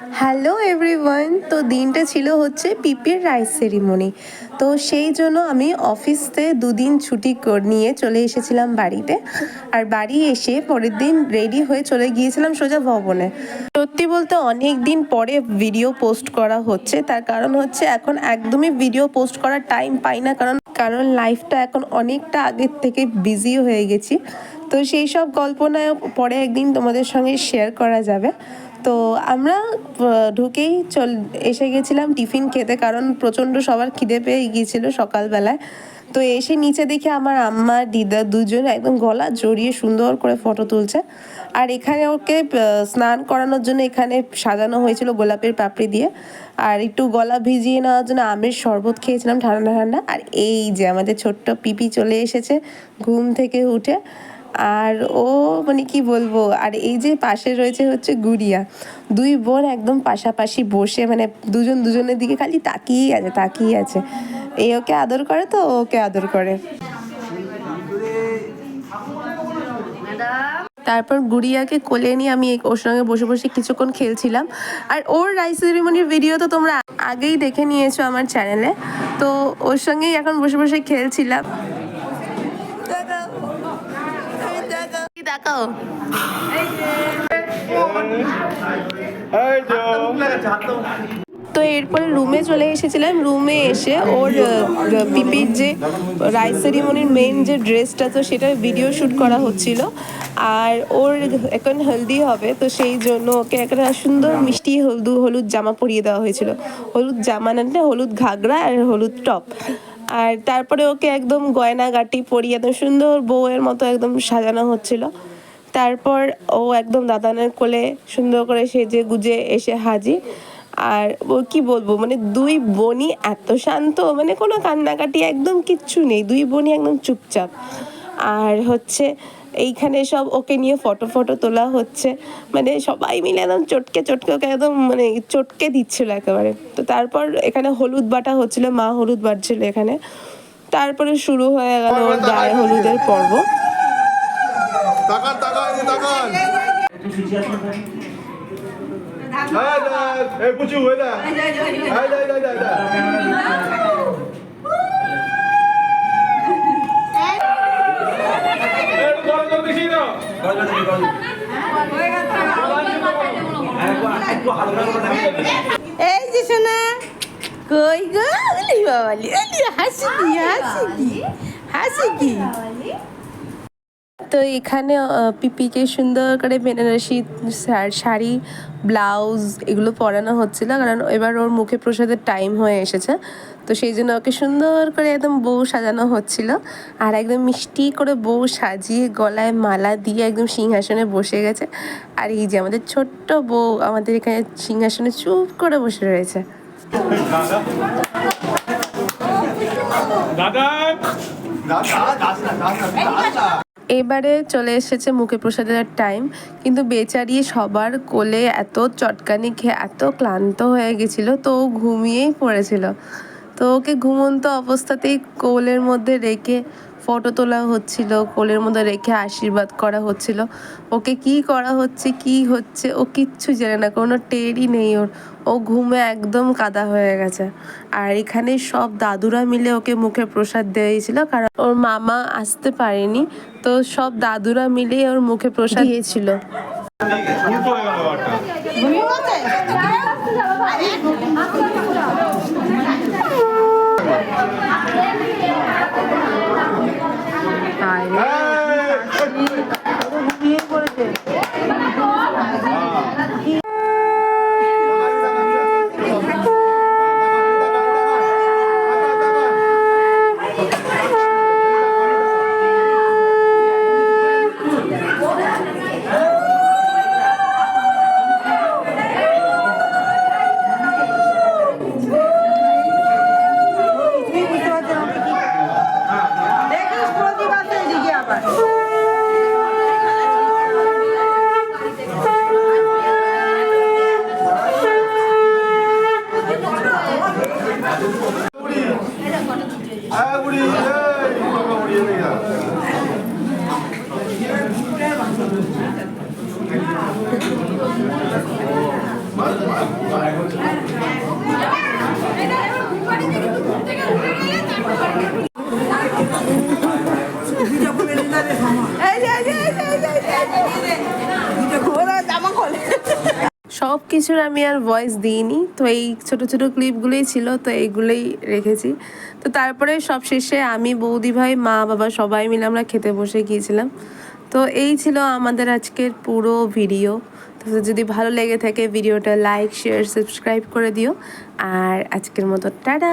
Hello everyone, তো দিনটা ছিল হচ্ছে পিপির রাইস সেরিমনি। তো সেই জন্য আমি অফিসতে দুদিন ছুটি নিয়ে চলে এসেছিলাম বাড়িতে। আর বাড়ি এসে পরের দিন রেডি হয়ে চলে গিয়েছিলাম সোজা ভবনে। সত্যি বলতে অনেক দিন পরে ভিডিও পোস্ট করা হচ্ছে। তার কারণ হচ্ছে এখন একদমই ভিডিও পোস্ট করার টাইম পাই না, কারণ কারণ লাইফটা এখন অনেকটা আগের থেকে বিজি হয়ে গেছি। তো সেই সব কল্পনায় পরে একদিন তোমাদের সঙ্গে শেয়ার করা যাবে। তো আমরা ঢুকেই চল, এসে গেছিলাম টিফিন খেতে, কারণ প্রচণ্ড সবার খিদে পেয়ে গিয়েছিল সকালবেলায়। তো এসে নিচে দেখে আমার আম্মা, দিদা দুজন একদম গলা জড়িয়ে সুন্দর করে ফটো তুলছে। আর এখানে ওকে স্নান করানোর জন্য এখানে সাজানো হয়েছিল গোলাপের পাপড়ি দিয়ে। আর একটু গলা ভিজিয়ে নেওয়ার জন্য আমের শরবত খেয়েছিলাম ঠান্ডা ঠান্ডা। আর এই যে আমাদের ছোট্ট পিপি চলে এসেছে ঘুম থেকে উঠে। আর ও মানে কি বলব, আর এই যে পাশে রয়েছে হচ্ছে গুড়িয়া। দুই বোন একদম পাশাপাশি বসে মানে দুজন দুজনের দিকে খালি তাকিয়েই আছে তাকিয়ে আছে। এই ওকে আদর করে তো ওকে আদর করে। তারপর গুড়িয়াকে কোলে নিয়ে আমি ওর সঙ্গে বসে বসে কিছুক্ষণ খেলছিলাম। আর ওর রাইস সেরিমনির ভিডিও তো তোমরা আগেই দেখে নিয়েছো আমার চ্যানেলে তো ওর সঙ্গেই এখন বসে বসে খেলছিলাম। দেখাও তো এরপরে রুমে চলে এসেছিলাম। রুমে এসে ওর পিপির যে রাইস সেরিমনির মেন যে ড্রেসটা তো সেটার ভিডিও শ্যুট করা হচ্ছিল। আর ওর এখন হলদি হবে তো সেই জন্য ওকে একটা সুন্দর মিষ্টি হলদু হলুদ জামা পরিয়ে দেওয়া হয়েছিল। হলুদ জামা না হলুদ ঘাগরা আর হলুদ টপ আর তারপরে ওকে একদম গয়নাগাটি পরিয়ে একদম সুন্দর বউয়ের মতো একদম সাজানো হচ্ছিল। তারপর ও একদম দাদানের কোলে সুন্দর করে সেজে গুজে এসে হাজি আর ও কি বলব মানে দুই বনি এত শান্ত মানে কোনো কান্নাকাটি একদম কিচ্ছু নেই, দুই বনি একদম চুপচাপ। আর হচ্ছে এইখানে সব ওকে নিয়ে ফটো ফটো তোলা হচ্ছে। মানে সবাই মিলে একদম চটকে চটকে ওকে একদম মানে চটকে দিচ্ছিল একেবারে। তো তারপর এখানে হলুদ বাটা হচ্ছিল মা হলুদ বাটছিল এখানে। তারপরে শুরু হয়ে গেল ওর গায়ে হলুদের পর্ব। হ্যাঁ এই পুচু হয়ে দেখ হ্যাঁ দেখ দেখ দেখ দেখ এই যে শোনা কই গো? হাসি কি হাসি কি হাসি কি তো এখানে পিপিকে সুন্দর করে বেনারসি শাড়ি ব্লাউজ এগুলো পরানো হচ্ছিল। কারণ এবার ওর মুখে প্রসাদের টাইম হয়ে এসেছে। তো সেই জন্য ওকে সুন্দর করে একদম বউ সাজানো হচ্ছিল। আর একদম মিষ্টি করে বউ সাজিয়ে গলায় মালা দিয়ে একদম সিংহাসনে বসে গেছে। আর এই যে আমাদের ছোট্ট বউ আমাদের এখানে সিংহাসনে চুপ করে বসে রয়েছে। এবারে চলে এসেছে মুখে প্রসাদের টাইম কিন্তু বেচারি সবার কোলে এত চটকানি খেয়ে এত ক্লান্ত হয়ে গেছিল, তো ঘুমিয়েই পড়েছিল। তো ওকে ঘুমন্ত অবস্থাতেই কোলের মধ্যে রেখে ফটো তোলা হচ্ছিল কোলের মধ্যে রেখে আশীর্বাদ করা হচ্ছিল। ওকে কি করা হচ্ছে কি হচ্ছে ও কিচ্ছু জানে না কোনো টেরই নেই ওর। ও ঘুমে একদম কাদা হয়ে গেছে। আর এখানে সব দাদুরা মিলে ওকে মুখে প্রসাদ দিয়েছিল কারণ ওর মামা আসতে পারেনি। তো সব দাদুরা মিলে ওর মুখে প্রসাদ দিয়েছিল। কিছুর আমি আর ভয়েস দিইনি। তো এই ছোট ছোট ক্লিপগুলোই ছিল, তো এইগুলোই রেখেছি। তো তারপরে সব শেষে আমি, বৌদি ভাই, মা, বাবা সবাই মিলে আমরা খেতে বসে গিয়েছিলাম। তো এই ছিল আমাদের আজকের পুরো ভিডিও তো যদি ভালো লেগে থাকে ভিডিওটা লাইক শেয়ার সাবস্ক্রাইব করে দিও। আর আজকের মতো, টাটা!